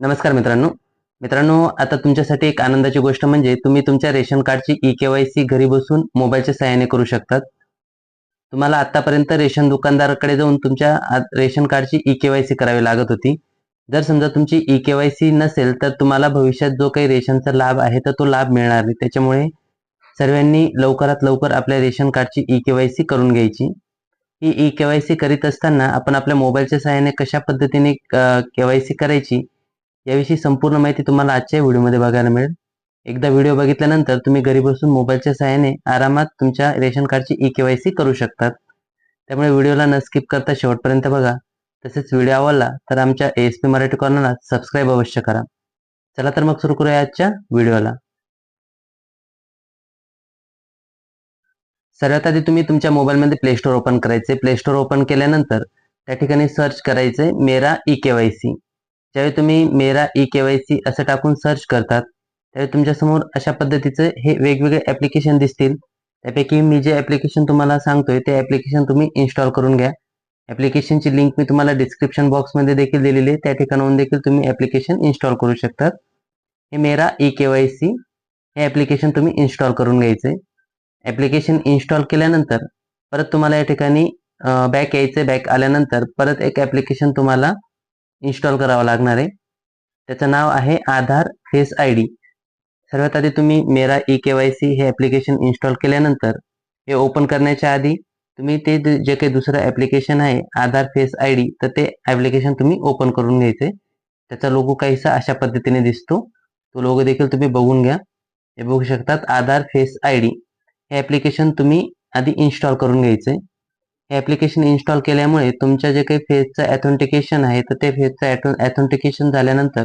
नमस्कार मित्रांनो. मित्रांनो आता तुमच्यासाठी एक आनंदाची गोष्ट म्हणजे तुम्ही तुमच्या रेशन कार्डची ई के वाय सी घरी बसून मोबाईलच्या सहाय्याने करू शकतात. तुम्हाला आतापर्यंत रेशन दुकानदाराकडे जाऊन तुमच्या रेशन कार्डची ई के वाय सी करावी लागत होती. जर समजा तुमची ई के वाय सी नसेल तर तुम्हाला भविष्यात जो काही रेशनचा लाभ आहे तर तो लाभ मिळणार नाही. त्याच्यामुळे सर्वांनी लवकरात लवकर आपल्या रेशन कार्डची ई के वाय सी करून घ्यायची. ही ई के वाय सी करीत असताना आपण आपल्या मोबाईलच्या सहाय्याने कशा पद्धतीने के वाय सी करायची याविषयी संपूर्ण माहिती तुम्हाला आजच्या व्हिडिओमध्ये बघायला मिळेल. एकदा व्हिडिओ बघितल्यानंतर तुम्ही घरी बसून मोबाईलच्या सहाय्याने आरामात तुमच्या रेशन कार्डची ई केवायसी करू शकतात. त्यामुळे व्हिडिओला न स्किप करता शेवटपर्यंत बघा. तसेच व्हिडिओ आवडला तर आमच्या एस पी मराठी कॉर्नरला सबस्क्राईब अवश्य करा. चला तर मग सुरू करूया आजच्या व्हिडिओला. सर्वात आधी तुम्ही तुमच्या मोबाईलमध्ये प्ले स्टोअर ओपन करायचे. प्ले स्टोअर ओपन केल्यानंतर त्या ठिकाणी सर्च करायचे मेरा ई केवायसी ज्यावेळी तुम्ही Mera E K Y C असं टाकून सर्च करतात त्यावेळी तुमच्यासमोर अशा पद्धतीचे हे वेगवेगळे ॲप्लिकेशन दिसतील. त्यापैकी मी जे ॲप्लिकेशन तुम्हाला सांगतोय ते ॲप्लिकेशन तुम्ही इन्स्टॉल करून घ्या. ॲप्लिकेशनची लिंक मी तुम्हाला डिस्क्रिप्शन बॉक्समध्ये देखील दिलेली आहे. त्या ठिकाणाहून देखील तुम्ही ॲप्लिकेशन इन्स्टॉल करू शकतात. हे Mera E K Y C हे ॲप्लिकेशन तुम्ही इन्स्टॉल करून घ्यायचे. ॲप्लिकेशन इन्स्टॉल केल्यानंतर परत तुम्हाला या ठिकाणी बॅक यायचे. बॅक आल्यानंतर परत एक ॲप्लिकेशन तुम्हाला इन्स्टॉल करावं लागणार आहे. त्याचं नाव आहे आधार फेस आय डी. सर्वात आधी तुम्ही Mera E K Y C हे ॲप्लिकेशन इन्स्टॉल केल्यानंतर हे ओपन करण्याच्या आधी तुम्ही ते जे जे काही दुसरं ॲप्लिकेशन आहे आधार फेस आय डी तर ते ॲप्लिकेशन तुम्ही ओपन करून घ्यायचे. त्याचा लोगो काहीसा अशा पद्धतीने दिसतो. तो लोगो देखील तुम्ही बघून घ्या. हे बघू शकतात आधार फेस आय डी. हे ॲप्लिकेशन तुम्ही आधी इन्स्टॉल करून घ्यायचे. हे ॲप्लिकेशन इन्स्टॉल केल्यामुळे तुमच्या जे काही फेजचं ॲथेंटिकेशन आहे तर ते फेजचं ॲथेंटिकेशन झाल्यानंतर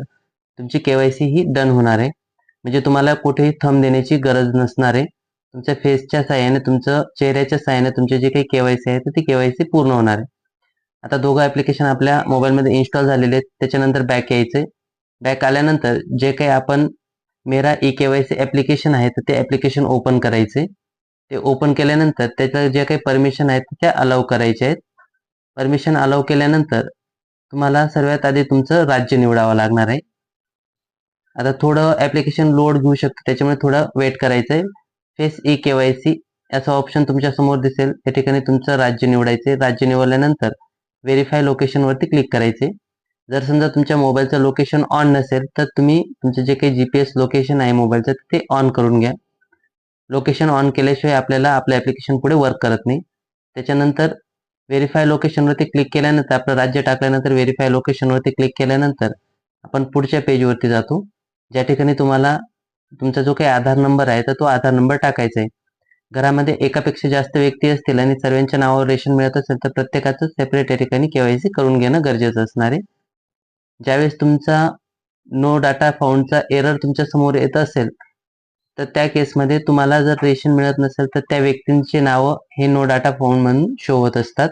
तुमची के वाय सी ही डन होणार आहे. म्हणजे तुम्हाला कुठेही थंब देण्याची गरज नसणार आहे. तुमच्या फेसच्या साह्याने तुमचं चेहऱ्याच्या साह्याने तुमचे जे काही के वाय सी आहे तर ती के वाय सी पूर्ण होणार आहे. आता दोघं ॲप्लिकेशन आपल्या मोबाईलमध्ये इन्स्टॉल झालेले आहेत. त्याच्यानंतर बॅक यायचे बॅक आल्यानंतर जे काही आपण Mera E K Y C application आहे तर ते ॲप्लिकेशन ओपन करायचे ते ओपन केल्यानंतर त्याच्या जे काही परमिशन आहेत त्या अलाव करायच्या आहेत. परमिशन अलाव केल्यानंतर तुम्हाला सर्वात आधी तुमचं राज्य निवडावं लागणार आहे. आता थोडं ॲप्लिकेशन लोड घेऊ शकतं त्याच्यामुळे थोडं वेट करायचं आहे. Face E K Y C याचा ऑप्शन तुमच्यासमोर दिसेल. त्या ठिकाणी तुमचं राज्य निवडायचे राज्य निवडल्यानंतर व्हेरीफाय लोकेशनवरती क्लिक करायचे. जर समजा तुमच्या मोबाईलचं लोकेशन ऑन नसेल तर तुम्ही तुमचं जे काही जी पी एस लोकेशन आहे मोबाईलचं ते ऑन करून घ्या. लोकेशन ऑन केल्याशिवाय आपल्याला आपलं ॲप्लिकेशन पुढे वर्क करत नाही. त्याच्यानंतर व्हेरीफाय लोकेशनवरती क्लिक केल्यानंतर आपलं राज्य टाकल्यानंतर व्हेरीफाय लोकेशनवरती क्लिक केल्यानंतर आपण पुढच्या पेजवरती जातो. ज्या ठिकाणी तुम्हाला तुमचा जो काही आधार नंबर आहे तर तो आधार नंबर टाकायचा आहे. घरामध्ये एकापेक्षा जास्त व्यक्ती असतील आणि सर्वांच्या नावावर रेशन मिळत असेल तर प्रत्येकाचं सेपरेट या ठिकाणी केवायसी करून घेणं गरजेचं असणार आहे. ज्यावेळेस तुमचा नो डाटा फाउंडचा एरर तुमच्यासमोर येत असेल तर त्या केसमध्ये तुम्हाला जर रेशन मिळत नसेल तर त्या व्यक्तींचे नावं हे नो डाटा फाउंड म्हणून शो होत असतात.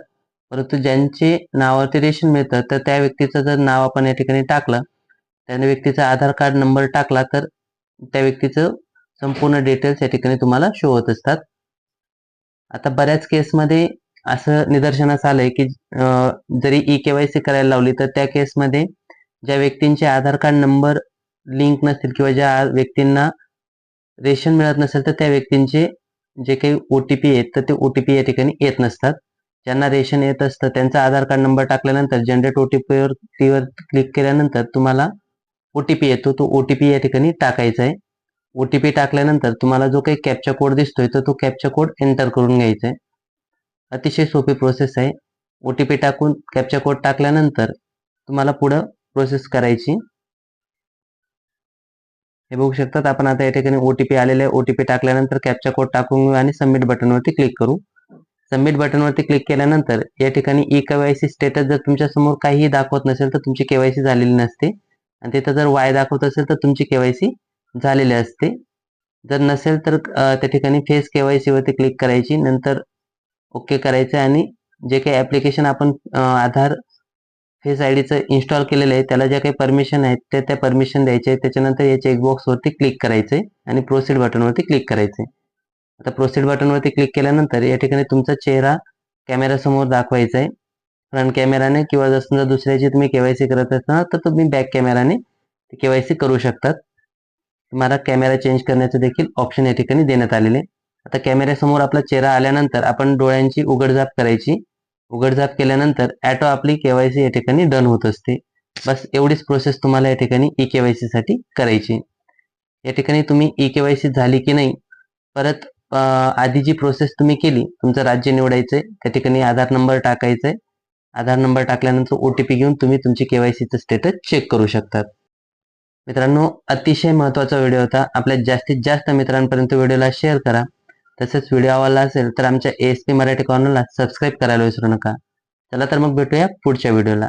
परंतु ज्यांचे नावावरती रेशन मिळतं तर त्या व्यक्तीचं जर नाव आपण या ठिकाणी टाकलं त्या व्यक्तीचा आधार कार्ड नंबर टाकला तर त्या व्यक्तीचं संपूर्ण डिटेल्स या ठिकाणी तुम्हाला शो होत असतात. आता बऱ्याच केसमध्ये असं निदर्शनास आलंय की जरी ई के वाय सी करायला लावली तर त्या केसमध्ये ज्या व्यक्तींचे आधार कार्ड नंबर लिंक नसतील किंवा ज्या व्यक्तींना रेशन मिळत नसेल तर त्या व्यक्तींचे जे काही ओ टी पी आहेत तर ते ओ टी पी या ठिकाणी येत नसतात. ज्यांना रेशन येत असतं त्यांचा आधार कार्ड नंबर टाकल्यानंतर जनरेट ओ टी पीवर टीवर क्लिक केल्यानंतर तुम्हाला ओ टी पी येतो. तो ओ टी पी या ठिकाणी टाकायचा आहे. ओ टी पी टाकल्यानंतर तुम्हाला जो काही कॅपचा कोड दिसतोय तर तो कॅपचा कोड एंटर करून घ्यायचा आहे. अतिशय सोपी प्रोसेस आहे. ओ टी पी टाकून कॅपचा कोड टाकल्यानंतर तुम्हाला पुढं प्रोसेस करायची. हे बघू शकतात. आपण आता या ठिकाणी ओटीपी आलेले ओटीपी टाकल्यानंतर कॅपचा कोड टाकून आणि सबमिट बटनवरती क्लिक करू. सबमिट बटनवरती क्लिक केल्यानंतर या ठिकाणी ई केवायसी स्टेटस जर तुमच्यासमोर काहीही दाखवत नसेल तर तुमची केवायसी झालेली नसते. आणि तिथं जर वाय दाखवत असेल तर तुमची केवायसी झालेली असते. जर नसेल तर त्या ठिकाणी फेस केवायसी वरती क्लिक करायची. नंतर ओके करायचं आणि जे काही ऍप्लिकेशन आपण आधार फेस आय डीचं इन्स्टॉल केलेलं आहे. त्याला ज्या काही परमिशन आहेत त्या त्या परमिशन द्यायचे त्याच्यानंतर या चेकबॉक्सवरती क्लिक करायचे आणि प्रोसीड बटनवरती क्लिक करायचे आता प्रोसीड बटनवरती क्लिक केल्यानंतर या ठिकाणी तुमचा चेहरा कॅमेरासमोर दाखवायचा आहे फ्रंट कॅमेराने किंवा जर समजा दुसऱ्याची तुम्ही केवायसी करत असाल तर तुम्ही बॅक कॅमेराने केवायसी करू शकतात. तुम्हाला कॅमेरा चेंज करण्याचं देखील ऑप्शन या ठिकाणी देण्यात आलेले आता कॅमेऱ्यासमोर आपला चेहरा आल्यानंतर आपण डोळ्यांची उघडझाप करायची. उघडझाप केल्यानंतर ॲटो आपली केवायसी या ठिकाणी डन होत असते. बस एवढीच प्रोसेस तुम्हाला या ठिकाणी ई केवायसी साठी करायची. या ठिकाणी तुम्ही ई केवायसी झाली की नाही परत आधी जी प्रोसेस तुम्ही केली तुमचं राज्य निवडायचंय त्या ठिकाणी आधार नंबर टाकायचंय. आधार नंबर टाकल्यानंतर ओ टी पी घेऊन तुम्ही तुमची केवायसीचं स्टेटस चेक करू शकतात. मित्रांनो अतिशय महत्त्वाचा व्हिडिओ होता. आपल्या जास्तीत जास्त मित्रांपर्यंत व्हिडिओला शेअर करा. तसेच व्हिडिओ आवडला असेल तर आमच्या एस पी मराठी कॉर्नरला सबस्क्राईब करायला विसरू नका. चला तर मग भेटूया पुढच्या व्हिडिओला